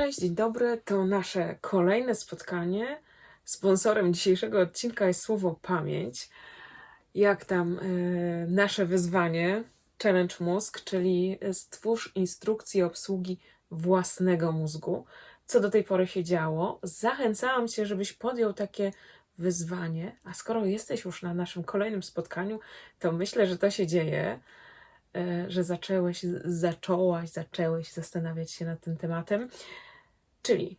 Cześć, dzień dobry. To nasze kolejne spotkanie. Sponsorem dzisiejszego odcinka jest słowo pamięć. Jak tam e, nasze wyzwanie Challenge Mózg, czyli stwórz instrukcję obsługi własnego mózgu. Co do tej pory się działo? Zachęcałam Cię, żebyś podjął takie wyzwanie, a skoro jesteś już na naszym kolejnym spotkaniu, to myślę, że to się dzieje, e, że zaczęłeś, zaczęłaś, zaczęłeś zastanawiać się nad tym tematem. Czyli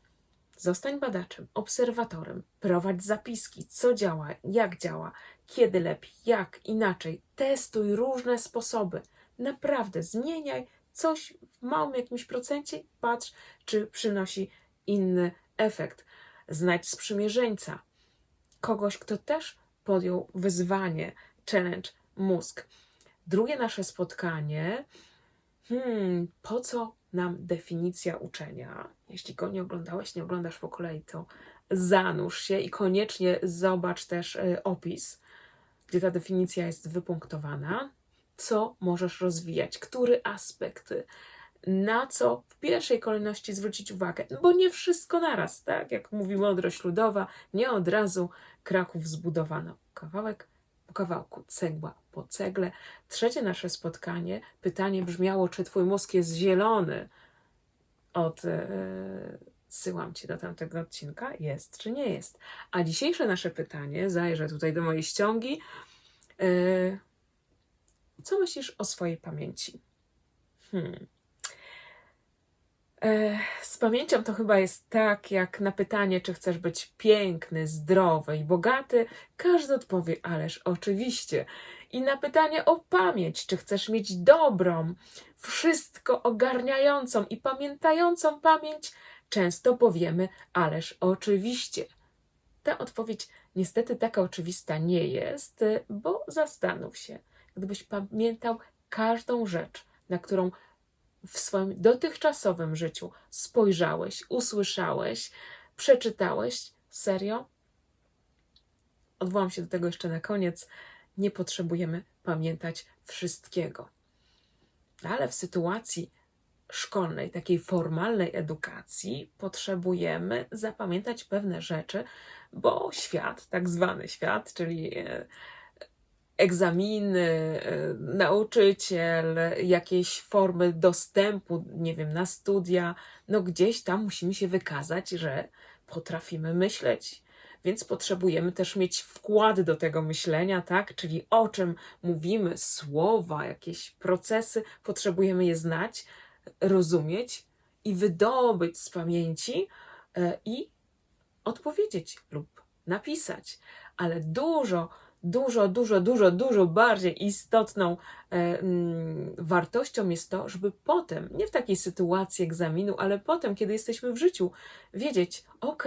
zostań badaczem, obserwatorem, prowadź zapiski, co działa, jak działa, kiedy lepiej, jak inaczej. Testuj różne sposoby. Naprawdę zmieniaj coś w małym jakimś procencie patrz, czy przynosi inny efekt. Znajdź sprzymierzeńca, kogoś, kto też podjął wyzwanie, challenge mózg. Drugie nasze spotkanie. Hmm, po co nam definicja uczenia? Jeśli go nie oglądałeś, nie oglądasz po kolei, to zanurz się i koniecznie zobacz też y, opis, gdzie ta definicja jest wypunktowana. Co możesz rozwijać, który aspekt, na co w pierwszej kolejności zwrócić uwagę, bo nie wszystko naraz, tak? Jak mówi mądrość ludowa, nie od razu Kraków zbudowano. Kawałek po kawałku, cegła po cegle. Trzecie nasze spotkanie, pytanie brzmiało, czy twój mózg jest zielony? Od, e, syłam cię do tamtego odcinka, jest czy nie jest. A dzisiejsze nasze pytanie, zajrzę tutaj do mojej ściągi. E, co myślisz o swojej pamięci? Hmm. Z pamięcią to chyba jest tak, jak na pytanie, czy chcesz być piękny, zdrowy i bogaty, każdy odpowie, ależ oczywiście. I na pytanie o pamięć, czy chcesz mieć dobrą, wszystko ogarniającą i pamiętającą pamięć, często powiemy, ależ oczywiście. Ta odpowiedź niestety taka oczywista nie jest, bo zastanów się, gdybyś pamiętał każdą rzecz, na którą w swoim dotychczasowym życiu spojrzałeś, usłyszałeś, przeczytałeś, serio? Odwołam się do tego jeszcze na koniec. Nie potrzebujemy pamiętać wszystkiego. Ale w sytuacji szkolnej, takiej formalnej edukacji, potrzebujemy zapamiętać pewne rzeczy, bo świat, tak zwany świat, czyli e, egzaminy, e, nauczyciel, jakieś formy dostępu, nie wiem, na studia, no gdzieś tam musimy się wykazać, że potrafimy myśleć. Więc potrzebujemy też mieć wkład do tego myślenia, tak? Czyli o czym mówimy, słowa, jakieś procesy, potrzebujemy je znać, rozumieć i wydobyć z pamięci e, i odpowiedzieć lub napisać. Ale dużo dużo, dużo, dużo, dużo bardziej istotną e, mm, wartością jest to, żeby potem, nie w takiej sytuacji egzaminu, ale potem, kiedy jesteśmy w życiu, wiedzieć, ok,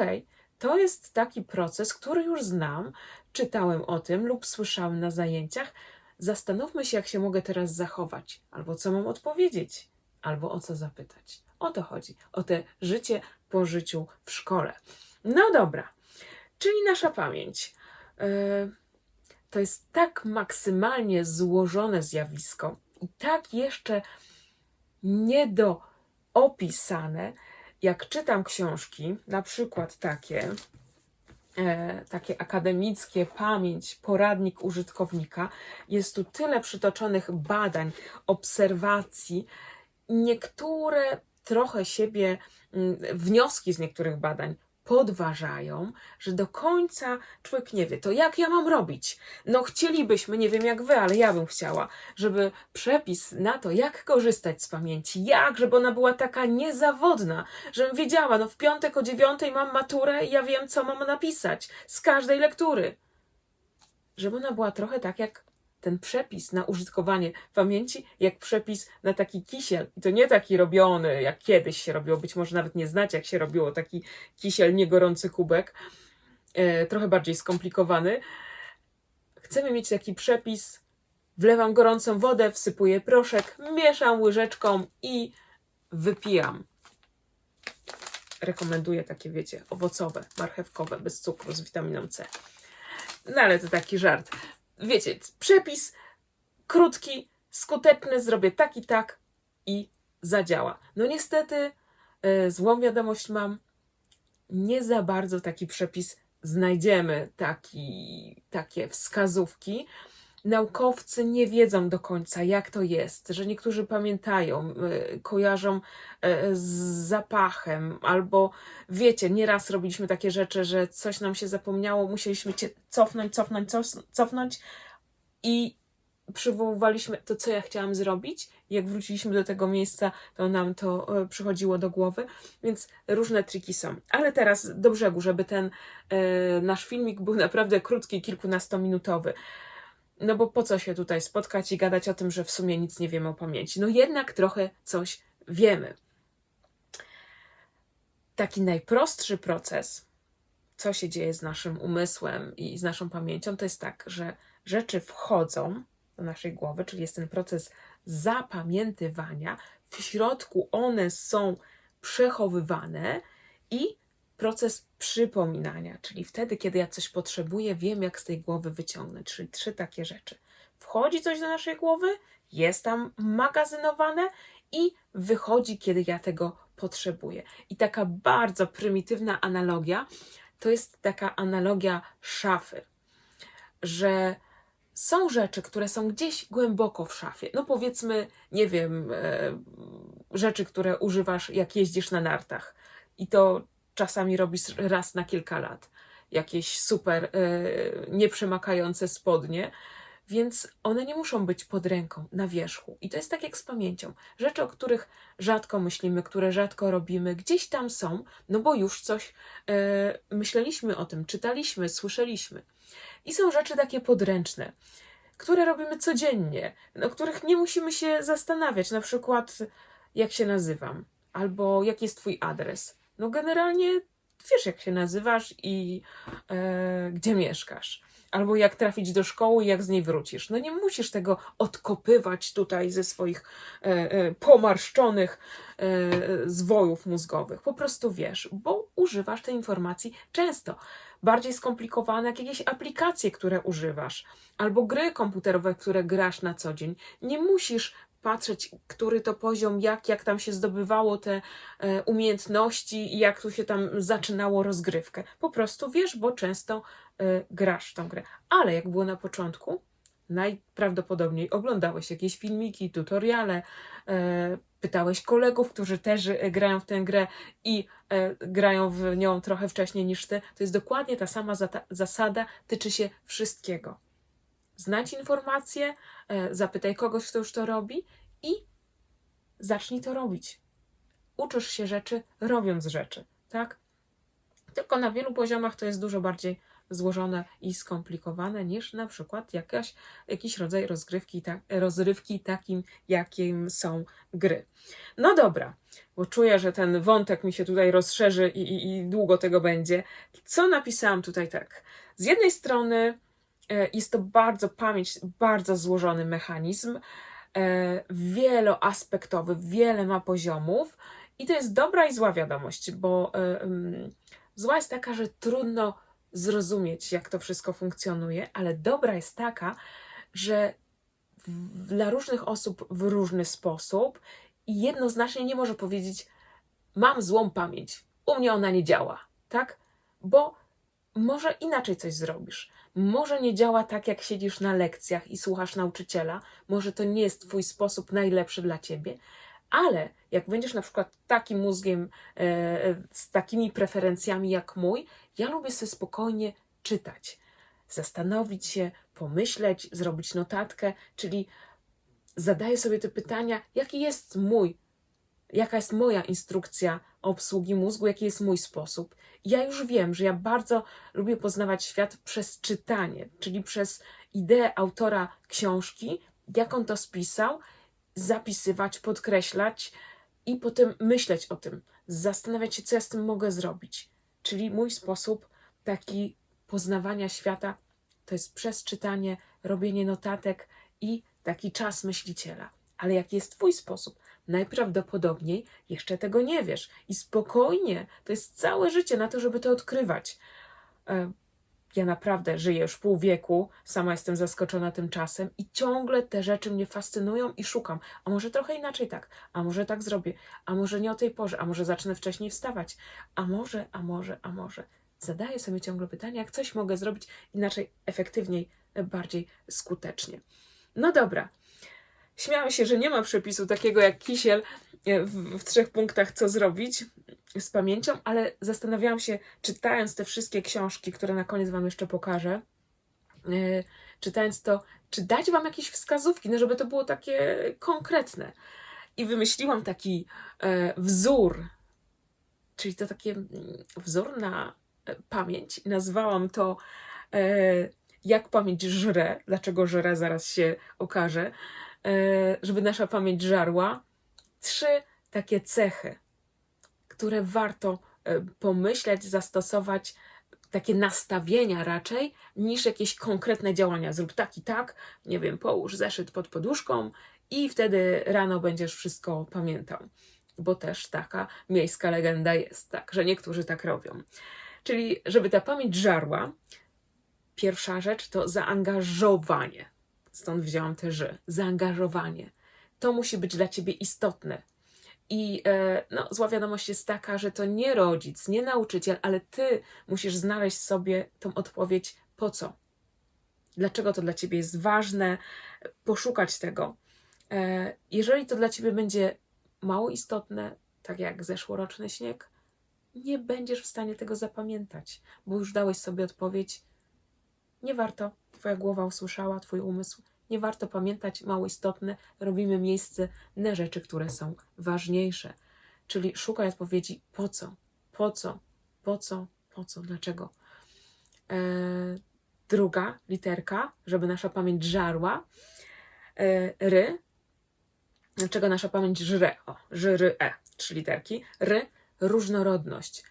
to jest taki proces, który już znam, czytałem o tym lub słyszałem na zajęciach. Zastanówmy się, jak się mogę teraz zachować, albo co mam odpowiedzieć, albo o co zapytać. O to chodzi, o te życie po życiu w szkole. No dobra, czyli nasza pamięć. E, to jest tak maksymalnie złożone zjawisko i tak jeszcze niedoopisane, jak czytam książki, na przykład takie, e, takie akademickie, pamięć, poradnik użytkownika, jest tu tyle przytoczonych badań, obserwacji, niektóre trochę siebie, mm, wnioski z niektórych badań podważają, że do końca człowiek nie wie, to jak ja mam robić? No chcielibyśmy, nie wiem jak wy, ale ja bym chciała, żeby przepis na to, jak korzystać z pamięci, jak, żeby ona była taka niezawodna, żebym wiedziała, no w piątek o dziewiątej mam maturę i ja wiem, co mam napisać z każdej lektury. Żeby ona była trochę tak jak ten przepis na użytkowanie pamięci, jak przepis na taki kisiel. I to nie taki robiony, jak kiedyś się robiło, być może nawet nie znacie, jak się robiło taki kisiel, niegorący kubek, e, trochę bardziej skomplikowany. Chcemy mieć taki przepis, wlewam gorącą wodę, wsypuję proszek, mieszam łyżeczką i wypijam. Rekomenduję takie, wiecie, owocowe, marchewkowe, bez cukru, z witaminą C. No ale to taki żart wiecie, przepis krótki, skuteczny, zrobię tak i tak i zadziała. No niestety e, złą wiadomość mam, nie za bardzo taki przepis znajdziemy, taki, takie wskazówki. Naukowcy nie wiedzą do końca, jak to jest, że niektórzy pamiętają, y, kojarzą y, z zapachem, albo wiecie, nieraz robiliśmy takie rzeczy, że coś nam się zapomniało, musieliśmy cofnąć, cofnąć, cofnąć i przywoływaliśmy to, co ja chciałam zrobić. Jak wróciliśmy do tego miejsca, to nam to e, przychodziło do głowy, więc różne triki są. Ale teraz do brzegu, żeby ten e, nasz filmik był naprawdę krótki, kilkunastominutowy. No bo po co się tutaj spotkać i gadać o tym, że w sumie nic nie wiemy o pamięci? No jednak trochę coś wiemy. Taki najprostszy proces, co się dzieje z naszym umysłem i z naszą pamięcią, to jest tak, że rzeczy wchodzą do naszej głowy, czyli jest ten proces zapamiętywania. W środku one są przechowywane i proces przypominania, czyli wtedy, kiedy ja coś potrzebuję, wiem, jak z tej głowy wyciągnąć. Czyli trzy takie rzeczy. Wchodzi coś do naszej głowy, jest tam magazynowane i wychodzi, kiedy ja tego potrzebuję. I taka bardzo prymitywna analogia to jest taka analogia szafy, że są rzeczy, które są gdzieś głęboko w szafie. No powiedzmy, nie wiem, e, rzeczy, które używasz, jak jeździsz na nartach. I to czasami robisz raz na kilka lat. Jakieś super e, nieprzemakające spodnie. Więc one nie muszą być pod ręką, na wierzchu. I to jest tak jak z pamięcią. Rzeczy, o których rzadko myślimy, które rzadko robimy, gdzieś tam są, no bo już coś e, myśleliśmy o tym, czytaliśmy, słyszeliśmy. I są rzeczy takie podręczne, które robimy codziennie, o których nie musimy się zastanawiać, na przykład jak się nazywam, albo jaki jest Twój adres. No generalnie wiesz, jak się nazywasz i e, gdzie mieszkasz. Albo jak trafić do szkoły i jak z niej wrócisz. No nie musisz tego odkopywać tutaj ze swoich e, e, pomarszczonych e, zwojów mózgowych. Po prostu wiesz, bo używasz tej informacji często. Bardziej skomplikowane jak jakieś aplikacje, które używasz, albo gry komputerowe, które grasz na co dzień. Nie musisz patrzeć, który to poziom, jak, jak tam się zdobywało te e, umiejętności i jak tu się tam zaczynało rozgrywkę. Po prostu wiesz, bo często e, grasz w tą grę. Ale jak było na początku, najprawdopodobniej oglądałeś jakieś filmiki, tutoriale, e, pytałeś kolegów, którzy też grają w tę grę i grają w nią trochę wcześniej niż ty. To jest dokładnie ta sama zasada, tyczy się wszystkiego. Znajdź informacje, e, zapytaj kogoś, kto już to robi i zacznij to robić. Uczysz się rzeczy, robiąc rzeczy, tak? Tylko na wielu poziomach to jest dużo bardziej złożone i skomplikowane niż na przykład jakaś, jakiś rodzaj rozgrywki, tak, rozrywki takim, jakim są gry. No dobra, bo czuję, że ten wątek mi się tutaj rozszerzy i, i, i długo tego będzie. Co napisałam tutaj tak? Z jednej strony jest to bardzo pamięć, bardzo złożony mechanizm, e, wieloaspektowy, wiele ma poziomów i to jest dobra i zła wiadomość, bo e, zła jest taka, że trudno zrozumieć, jak to wszystko funkcjonuje, ale dobra jest taka, że dla różnych osób w różny sposób i jednoznacznie nie może powiedzieć, mam złą pamięć, u mnie ona nie działa, tak? Bo może inaczej coś zrobisz. Może nie działa tak, jak siedzisz na lekcjach i słuchasz nauczyciela, może to nie jest Twój sposób najlepszy dla Ciebie, ale jak będziesz na przykład takim mózgiem, e, z takimi preferencjami jak mój, ja lubię sobie spokojnie czytać, zastanowić się, pomyśleć, zrobić notatkę, czyli zadaję sobie te pytania, jaki jest mój, jaka jest moja instrukcja obsługi mózgu, jaki jest mój sposób. Ja już wiem, że ja bardzo lubię poznawać świat przez czytanie, czyli przez ideę autora książki, jak on to spisał, zapisywać, podkreślać i potem myśleć o tym, zastanawiać się, co ja z tym mogę zrobić. Czyli mój sposób taki poznawania świata to jest przez czytanie, robienie notatek i taki czas myśliciela. Ale jaki jest Twój sposób? Najprawdopodobniej jeszcze tego nie wiesz. I spokojnie, to jest całe życie na to, żeby to odkrywać. E, ja naprawdę żyję już pół wieku, sama jestem zaskoczona tym czasem i ciągle te rzeczy mnie fascynują i szukam. A może trochę inaczej tak, a może tak zrobię, a może nie o tej porze, a może zacznę wcześniej wstawać, a może, a może, a może. Zadaję sobie ciągle pytania, jak coś mogę zrobić inaczej, efektywniej, bardziej skutecznie. No dobra. Śmiałam się, że nie ma przepisu takiego jak kisiel e, w, w trzech punktach, co zrobić z pamięcią, ale zastanawiałam się, czytając te wszystkie książki, które na koniec Wam jeszcze pokażę, yy, czytając to, czy dać Wam jakieś wskazówki, no żeby to było takie konkretne. I wymyśliłam taki e, wzór, czyli to takie mm, wzór na pamięć. Nazwałam to jak pamięć żre. Dlaczego żre, zaraz się okaże. E, żeby nasza pamięć żarła. Trzy takie cechy, które warto e, pomyśleć, zastosować, takie nastawienia raczej, niż jakieś konkretne działania. Zrób tak i tak, nie wiem, połóż zeszyt pod poduszką i wtedy rano będziesz wszystko pamiętał. Bo też taka miejska legenda jest, tak, że niektórzy tak robią. Czyli, żeby ta pamięć żarła, pierwsza rzecz to zaangażowanie. Stąd wziąłam te ży. Zaangażowanie. To musi być dla ciebie istotne. I e, no, zła wiadomość jest taka, że to nie rodzic, nie nauczyciel, ale ty musisz znaleźć sobie tą odpowiedź po co. Dlaczego to dla ciebie jest ważne, poszukać tego. E, jeżeli to dla ciebie będzie mało istotne, tak jak zeszłoroczny śnieg, nie będziesz w stanie tego zapamiętać, bo już dałeś sobie odpowiedź. Nie warto, twoja głowa usłyszała, twój umysł. Nie warto pamiętać mało istotne, robimy miejsce na rzeczy, które są ważniejsze. Czyli szukaj odpowiedzi po co, po co, po co, po co, dlaczego. E, druga literka, żeby nasza pamięć żarła. E, ry, czego nasza pamięć żre. O, żyry, e, trzy literki. Ry, różnorodność.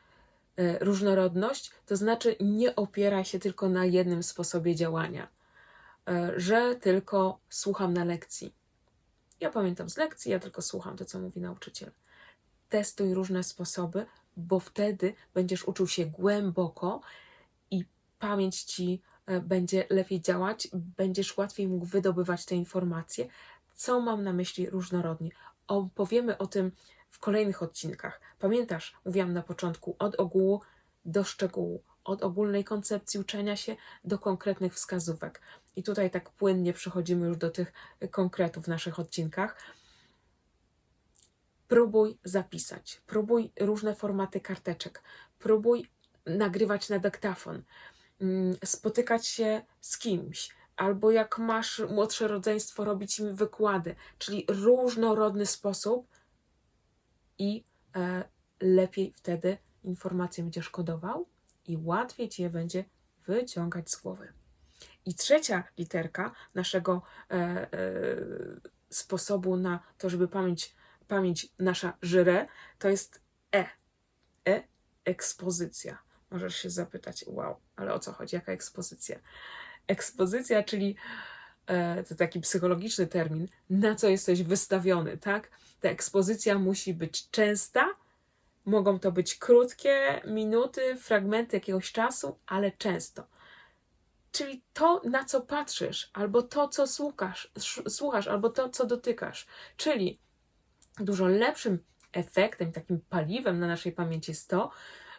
E, różnorodność to znaczy nie opieraj się tylko na jednym sposobie działania, e, że tylko słucham na lekcji. Ja pamiętam z lekcji, ja tylko słucham to, co mówi nauczyciel. Testuj różne sposoby, bo wtedy będziesz uczył się głęboko i pamięć ci e, będzie lepiej działać, będziesz łatwiej mógł wydobywać te informacje. Co mam na myśli różnorodnie? Opowiemy o tym w kolejnych odcinkach. Pamiętasz, mówiłam na początku, od ogółu do szczegółu, od ogólnej koncepcji uczenia się do konkretnych wskazówek. I tutaj tak płynnie przechodzimy już do tych konkretów w naszych odcinkach. Próbuj zapisać, próbuj różne formaty karteczek, próbuj nagrywać na dyktafon, mm, spotykać się z kimś, albo jak masz młodsze rodzeństwo, robić im wykłady, czyli różnorodny sposób i e, lepiej wtedy informacje będziesz kodował i łatwiej ci je będzie wyciągać z głowy. I trzecia literka naszego e, e, sposobu na to, żeby pamięć, pamięć nasza żre, to jest E. E, ekspozycja. Możesz się zapytać, wow, ale o co chodzi? Jaka ekspozycja? Ekspozycja, czyli to taki psychologiczny termin, na co jesteś wystawiony, tak? Ta ekspozycja musi być częsta, mogą to być krótkie minuty, fragmenty jakiegoś czasu, ale często. Czyli to, na co patrzysz, albo to, co słuchasz, słuchasz, albo to, co dotykasz. Czyli dużo lepszym efektem, takim paliwem na naszej pamięci jest to,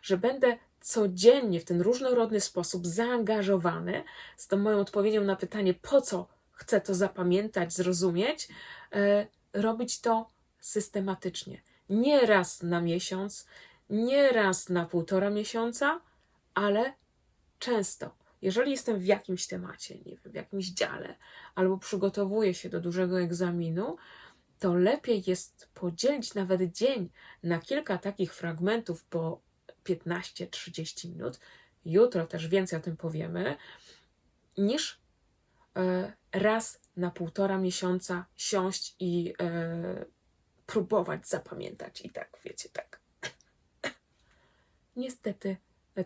że będę codziennie w ten różnorodny sposób zaangażowany z tą moją odpowiedzią na pytanie, po co chcę to zapamiętać, zrozumieć, e, robić to systematycznie. Nie raz na miesiąc, nie raz na półtora miesiąca, ale często. Jeżeli jestem w jakimś temacie, nie wiem, w jakimś dziale, albo przygotowuję się do dużego egzaminu, to lepiej jest podzielić nawet dzień na kilka takich fragmentów po 15-30 minut. Jutro też więcej o tym powiemy, niż e, raz na półtora miesiąca siąść i e, próbować zapamiętać. I tak, wiecie, tak. Niestety,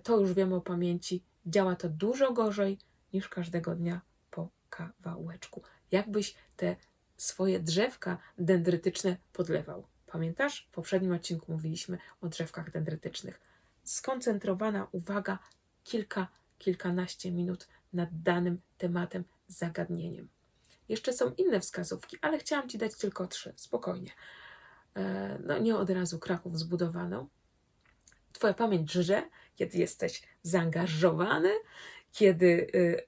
to już wiemy o pamięci, działa to dużo gorzej niż każdego dnia po kawałeczku. Jakbyś te swoje drzewka dendrytyczne podlewał. Pamiętasz? W poprzednim odcinku mówiliśmy o drzewkach dendrytycznych. Skoncentrowana uwaga, kilka kilkanaście minut nad danym tematem, zagadnieniem. Jeszcze są inne wskazówki, ale chciałam Ci dać tylko trzy, spokojnie. E, No, nie od razu Kraków zbudowano. Twoja pamięć drże, kiedy jesteś zaangażowany, kiedy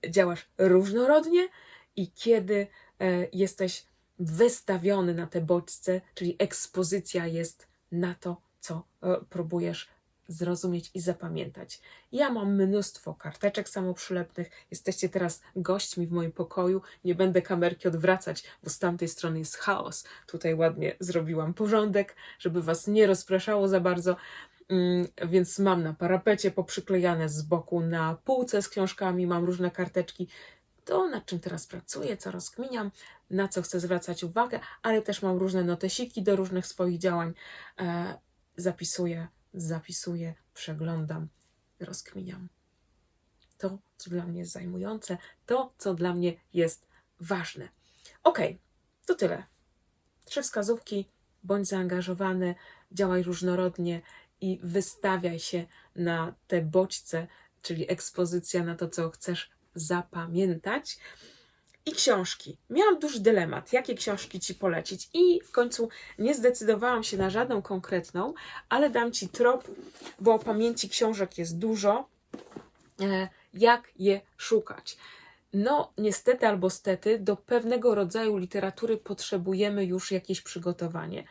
y, działasz różnorodnie i kiedy e, jesteś wystawiony na te bodźce, czyli ekspozycja jest na to, co e, próbujesz zrozumieć i zapamiętać. Ja mam mnóstwo karteczek samoprzylepnych. Jesteście teraz gośćmi w moim pokoju. Nie będę kamerki odwracać, bo z tamtej strony jest chaos. Tutaj ładnie zrobiłam porządek, żeby was nie rozpraszało za bardzo. Mm, Więc mam na parapecie poprzyklejane z boku na półce z książkami, mam różne karteczki. To, nad czym teraz pracuję, co rozkminiam, na co chcę zwracać uwagę, ale też mam różne notesiki do różnych swoich działań. E, zapisuję, zapisuję, przeglądam, rozkminiam. To, co dla mnie jest zajmujące, to, co dla mnie jest ważne. Ok, to tyle. Trzy wskazówki. Bądź zaangażowany, działaj różnorodnie i wystawiaj się na te bodźce, czyli ekspozycja na to, co chcesz zapamiętać. I książki. Miałam duży dylemat, jakie książki ci polecić, i w końcu nie zdecydowałam się na żadną konkretną, ale dam ci trop, bo pamięci książek jest dużo. E, Jak je szukać? No, niestety albo stety, do pewnego rodzaju literatury potrzebujemy już jakieś przygotowanie.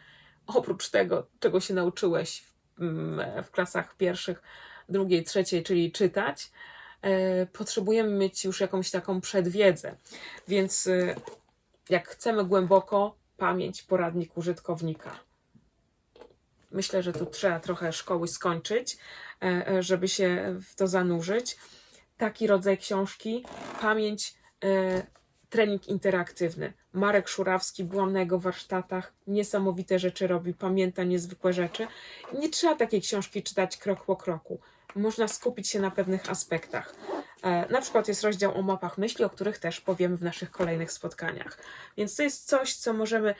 Oprócz tego, czego się nauczyłeś w, mm, w klasach pierwszych, drugiej, trzeciej, czyli czytać, potrzebujemy mieć już jakąś taką przedwiedzę. Więc e, jak chcemy głęboko, pamięć, poradnik użytkownika. Myślę, że tu trzeba trochę szkoły skończyć, e, e, żeby się w to zanurzyć. Taki rodzaj książki, pamięć, e, trening interaktywny. Marek Szurawski, byłam na jego warsztatach, niesamowite rzeczy robi, pamięta niezwykłe rzeczy. Nie trzeba takiej książki czytać krok po kroku. Można skupić się na pewnych aspektach. E, Na przykład jest rozdział o mapach myśli, o których też powiemy w naszych kolejnych spotkaniach. Więc to jest coś, co możemy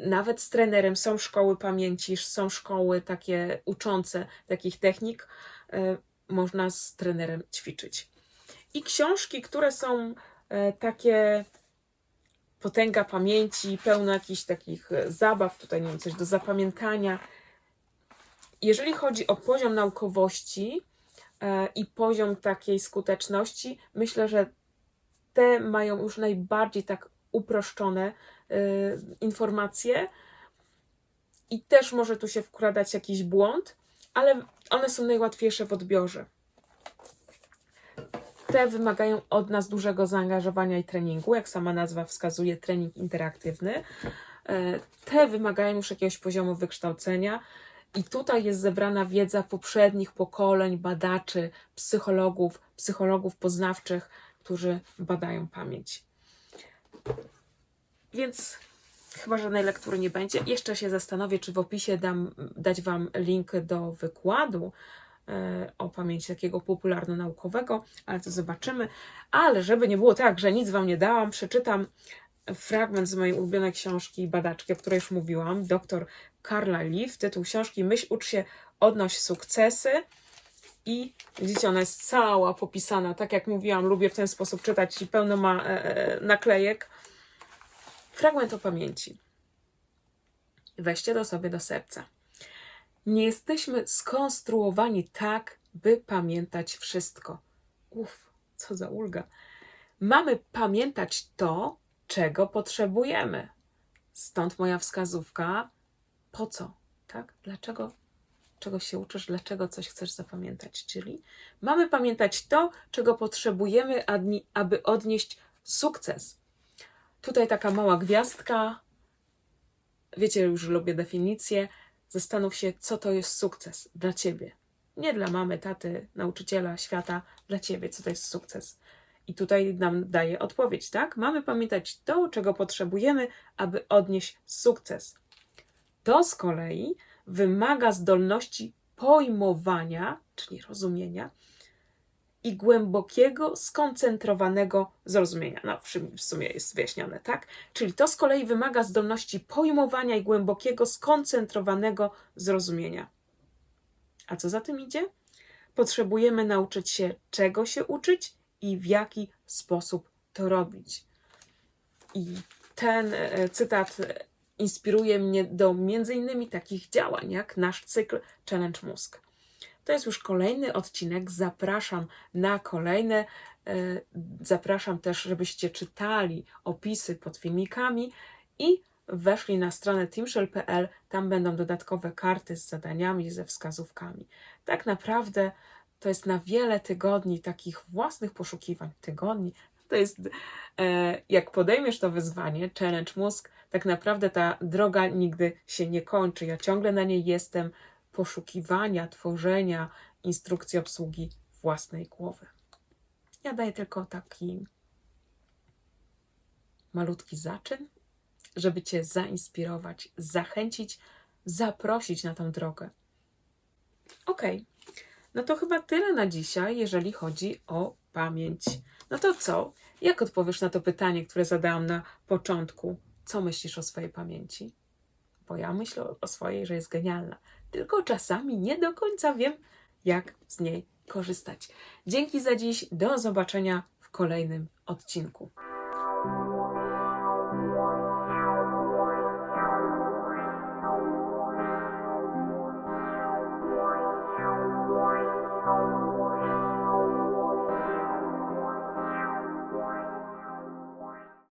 nawet z trenerem. Są szkoły pamięci, są szkoły takie uczące takich technik. e, Można z trenerem ćwiczyć. I książki, które są e, takie potęga pamięci, pełno jakichś takich zabaw, tutaj nie wiem, coś do zapamiętania. Jeżeli chodzi o poziom naukowości e, i poziom takiej skuteczności, myślę, że te mają już najbardziej tak uproszczone e, informacje i też może tu się wkradać jakiś błąd, ale one są najłatwiejsze w odbiorze. Te wymagają od nas dużego zaangażowania i treningu, jak sama nazwa wskazuje, trening interaktywny. E, Te wymagają już jakiegoś poziomu wykształcenia, i tutaj jest zebrana wiedza poprzednich pokoleń badaczy, psychologów, psychologów poznawczych, którzy badają pamięć. Więc chyba żadnej lektury nie będzie. Jeszcze się zastanowię, czy w opisie dam, dać Wam link do wykładu e, o pamięci takiego popularno-naukowego, ale to zobaczymy. Ale żeby nie było tak, że nic Wam nie dałam, przeczytam fragment z mojej ulubionej książki badaczki, o której już mówiłam, dr Carla Leaf, tytuł książki Myśl, ucz się, odnoś sukcesy. I widzicie, ona jest cała popisana, tak jak mówiłam, lubię w ten sposób czytać i pełno ma e, e, naklejek. Fragment o pamięci. Weźcie to sobie do serca. Nie jesteśmy skonstruowani tak, by pamiętać wszystko. Uff, co za ulga. Mamy pamiętać to, czego potrzebujemy. Stąd moja wskazówka, po co, tak? Dlaczego czegoś się uczysz, dlaczego coś chcesz zapamiętać? Czyli mamy pamiętać to, czego potrzebujemy, aby odnieść sukces. Tutaj taka mała gwiazdka. Wiecie, już lubię definicję. Zastanów się, co to jest sukces dla ciebie. Nie dla mamy, taty, nauczyciela, świata, dla ciebie, co to jest sukces. I tutaj nam daje odpowiedź, tak? Mamy pamiętać to, czego potrzebujemy, aby odnieść sukces. To z kolei wymaga zdolności pojmowania, czyli rozumienia, i głębokiego, skoncentrowanego zrozumienia. No, w sum- w sumie jest wyjaśnione, tak? Czyli to z kolei wymaga zdolności pojmowania i głębokiego, skoncentrowanego zrozumienia. A co za tym idzie? potrzebujemy nauczyć się, czego się uczyć i w jaki sposób to robić. I ten e, cytat e, inspiruje mnie do innymi takich działań, jak nasz cykl Challenge Mózg. To jest już kolejny odcinek. Zapraszam na kolejne. E, Zapraszam też, żebyście czytali opisy pod filmikami i weszli na stronę teamshell.pl. Tam będą dodatkowe karty z zadaniami, ze wskazówkami. Tak naprawdę to jest na wiele tygodni takich własnych poszukiwań. Tygodni to jest, e, jak podejmiesz to wyzwanie, challenge mózg, tak naprawdę ta droga nigdy się nie kończy. Ja ciągle na niej jestem poszukiwania, tworzenia instrukcji obsługi własnej głowy. Ja daję tylko taki malutki zaczyn, żeby Cię zainspirować, zachęcić, zaprosić na tą drogę. Okej, no to chyba tyle na dzisiaj, jeżeli chodzi o pamięć. No to co? Jak odpowiesz na to pytanie, które zadałam na początku? Co myślisz o swojej pamięci? Bo ja myślę o swojej, że jest genialna. Tylko czasami nie do końca wiem, jak z niej korzystać. Dzięki za dziś. Do zobaczenia w kolejnym odcinku.